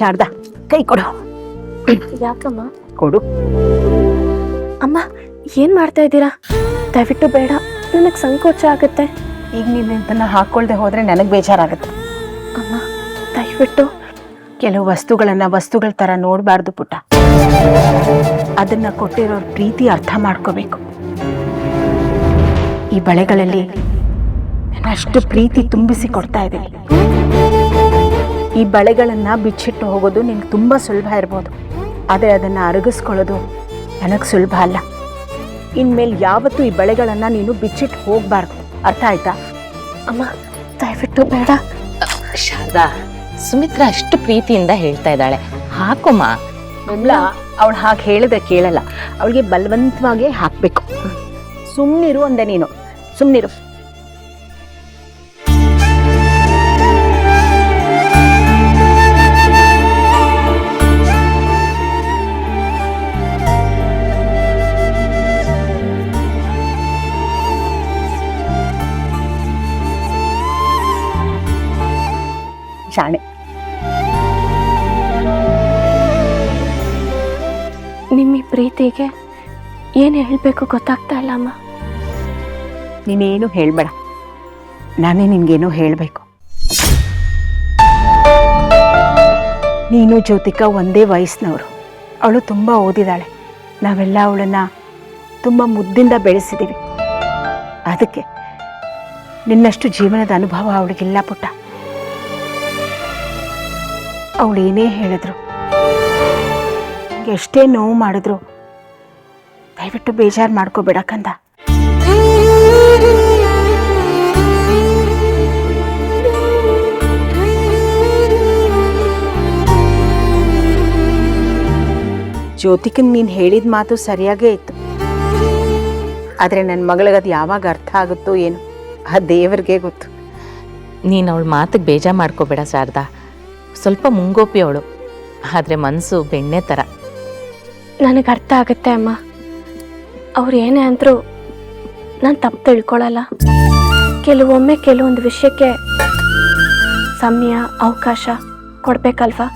ಶಾರದಾ ಕೈ ಕೊಡು. ಯಾಕಮ್ಮ? ಕೊಡು. ಅಮ್ಮ ಏನ್ ಮಾಡ್ತಾ ಇದ್ದೀರಾ? ದಯವಿಟ್ಟು ಬೇಡ ನನಗೆ ಸಂಕೋಚ ಆಗುತ್ತೆ. ಈಗ ನೀನು ಇದನ್ನ ಹಾಕೊಳ್ದೆ ಹೋದ್ರೆ ನನಗೆ ಬೇಜಾರಾಗುತ್ತೆ. ಅಮ್ಮ ದಯವಿಟ್ಟು. ಕೆಲವು ವಸ್ತುಗಳನ್ನ ವಸ್ತುಗಳ ತರ ನೋಡಬಾರ್ದು ಪುಟ್ಟ. ಅದನ್ನ ಕೊಟ್ಟಿರೋ ಪ್ರೀತಿ ಅರ್ಥ ಮಾಡ್ಕೋಬೇಕು. ಈ ಬಳೆಗಳಲ್ಲಿ ಅಷ್ಟು ಪ್ರೀತಿ ತುಂಬಿಸಿ ಕೊಡ್ತಾ ಇದ್ದೀನಿ. ಈ ಬಳೆಗಳನ್ನು ಬಿಚ್ಚಿಟ್ಟು ಹೋಗೋದು ನಿನಗೆ ತುಂಬ ಸುಲಭ ಇರ್ಬೋದು. ಆದರೆ ಅದನ್ನು ಅರಗಿಸ್ಕೊಳ್ಳೋದು ನನಗೆ ಸುಲಭ ಅಲ್ಲ. ಇನ್ಮೇಲೆ ಯಾವತ್ತೂ ಈ ಬಳೆಗಳನ್ನು ನೀನು ಬಿಚ್ಚಿಟ್ಟು ಹೋಗಬಾರ್ದು. ಅರ್ಥ ಆಯ್ತಾ? ಅಮ್ಮ ದಯವಿಟ್ಟು ಬೇಡ. ಶಾರದಾ ಸುಮಿತ್ರಾ ಅಷ್ಟು ಪ್ರೀತಿಯಿಂದ ಹೇಳ್ತಾ ಇದ್ದಾಳೆ. ಹಾಕುಮ್ಮ. ಕಮಲ ಅವಳು ಹಾಗೆ ಹೇಳಿದ್ರೆ ಕೇಳಲ್ಲ. ಅವಳಿಗೆ ಬಲವಂತವಾಗಿ ಹಾಕಬೇಕು. ಸುಮ್ಮನಿರು ಅಂದೆ ನೀನು. ಸುಮ್ಮನಿರು ಶಾಣೆ. ನಿಮ್ಮ ಪ್ರೀತಿಗೆ ಏನು ಹೇಳಬೇಕು ಗೊತ್ತಾಗ್ತಾ ಇಲ್ಲ ಅಮ್ಮ. ನೀನೇನು ಹೇಳ್ಬೇಡ. ನಾನೇ ನಿನ್ಗೇನೋ ಹೇಳಬೇಕು. ನೀನು ಜ್ಯೋತಿಕ ಒಂದೇ ವಯಸ್ಸಿನವರು. ಅವಳು ತುಂಬ ಓದಿದಾಳೆ. ನಾವೆಲ್ಲ ಅವಳನ್ನ ತುಂಬ ಮುದ್ದಿಂದ ಬೆಳೆಸಿದ್ದೀವಿ ಅದಕ್ಕೆ ನಿನ್ನಷ್ಟು ಜೀವನದ ಅನುಭವ ಅವಳಿಗಿಲ್ಲ ಪುಟ್ಟ. ಅವಳು ಏನೇ ಹೇಳಿದ್ರು. ಎಷ್ಟೇ ನೋವು ಮಾಡಿದ್ರು, ದಯವಿಟ್ಟು ಬೇಜಾರು ಮಾಡ್ಕೋಬೇಡ ಕಂದ. ಜ್ಯೋತಿಕನ್ ನೀನು ಹೇಳಿದ ಮಾತು ಸರಿಯಾಗೇ ಇತ್ತು. ಆದರೆ ನನ್ನ ಮಗಳಿಗೆ ಅದು ಯಾವಾಗ ಅರ್ಥ ಆಗುತ್ತೋ ಏನು, ಆ ದೇವರಿಗೆ ಗೊತ್ತು. ನೀನು ಅವಳ ಮಾತಿಗೆ ಬೇಜಾರು ಮಾಡ್ಕೋಬೇಡ ಶಾರದಾ. ಸ್ವಲ್ಪ ಮುಂಗೋಪಿ ಅವಳು. ಆದರೆ ಮನಸ್ಸು ಬೆಣ್ಣೆ ಥರ ನನಗೆ ಅರ್ಥ ಆಗುತ್ತೆ ಅಮ್ಮ. ಅವ್ರು ಏನೇ ಅಂದ್ರು ನಾನು ತಪ್ಪು ತಿಳ್ಕೊಳಲ್ಲ. ಕೆಲವೊಮ್ಮೆ ಕೆಲವೊಂದು ವಿಷಯಕ್ಕೆ ಸಮಯ ಅವಕಾಶ ಕೊಡ್ಬೇಕಲ್ವಾ?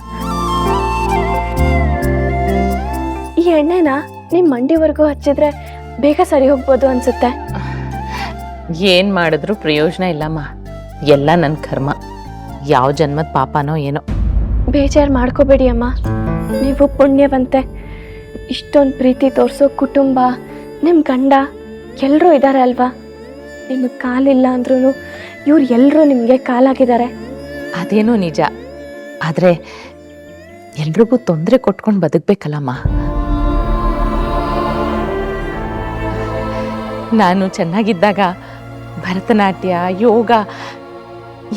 ಈ ಎಣ್ಣೆನ ನಿಮ್ಮ ಮಂಡಿವರೆಗೂ ಹಚ್ಚಿದ್ರೆ ಬೇಗ ಸರಿ ಹೋಗ್ಬೋದು ಅನ್ಸುತ್ತೆ. ಏನು ಮಾಡಿದ್ರು ಪ್ರಯೋಜನ ಇಲ್ಲಮ್ಮ. ಎಲ್ಲ ನನ್ನ ಕರ್ಮ. ಯಾವ ಜನ್ಮದ ಪಾಪನೋ ಏನೋ. ಬೇಜಾರು ಮಾಡ್ಕೋಬೇಡಿ ಅಮ್ಮ. ನೀವು ಪುಣ್ಯವಂತೆ ಇಷ್ಟೊಂದು ಪ್ರೀತಿ ತೋರಿಸೋ ಕುಟುಂಬ ನಿಮ್ಮ ಗಂಡ ಎಲ್ಲರೂ ಇದ್ದಾರೆ ಅಲ್ವಾ? ನಿಮಗೆ ಕಾಲಿಲ್ಲ ಅಂದ್ರೂ ಇವ್ರು ಎಲ್ಲರೂ ನಿಮಗೆ ಕಾಲಾಗಿದ್ದಾರೆ. ಅದೇನೋ ನಿಜ. ಆದರೆ ಎಲ್ರಿಗೂ ತೊಂದರೆ ಕೊಟ್ಕೊಂಡು ಬದುಕಬೇಕಲ್ಲಮ್ಮ. ನಾನು ಚೆನ್ನಾಗಿದ್ದಾಗ ಭರತನಾಟ್ಯ ಯೋಗ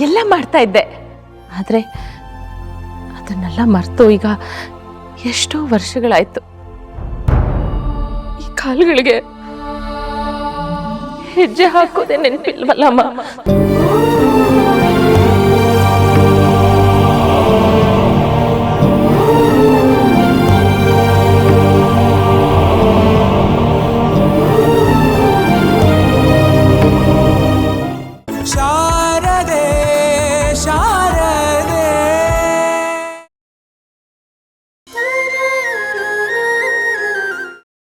ಎಲ್ಲ ಮಾಡ್ತಾ ಇದ್ದೆ. ಆದರೆ ಅದನ್ನೆಲ್ಲ ಮರೆತು ಈಗ ಎಷ್ಟೋ ವರ್ಷಗಳಾಯ್ತು. ಈ ಕಾಲುಗಳಿಗೆ ಹೆಜ್ಜೆ ಹಾಕೋದೇ ನೆನಪಿಲ್ವಲ್ಲಮ್ಮ?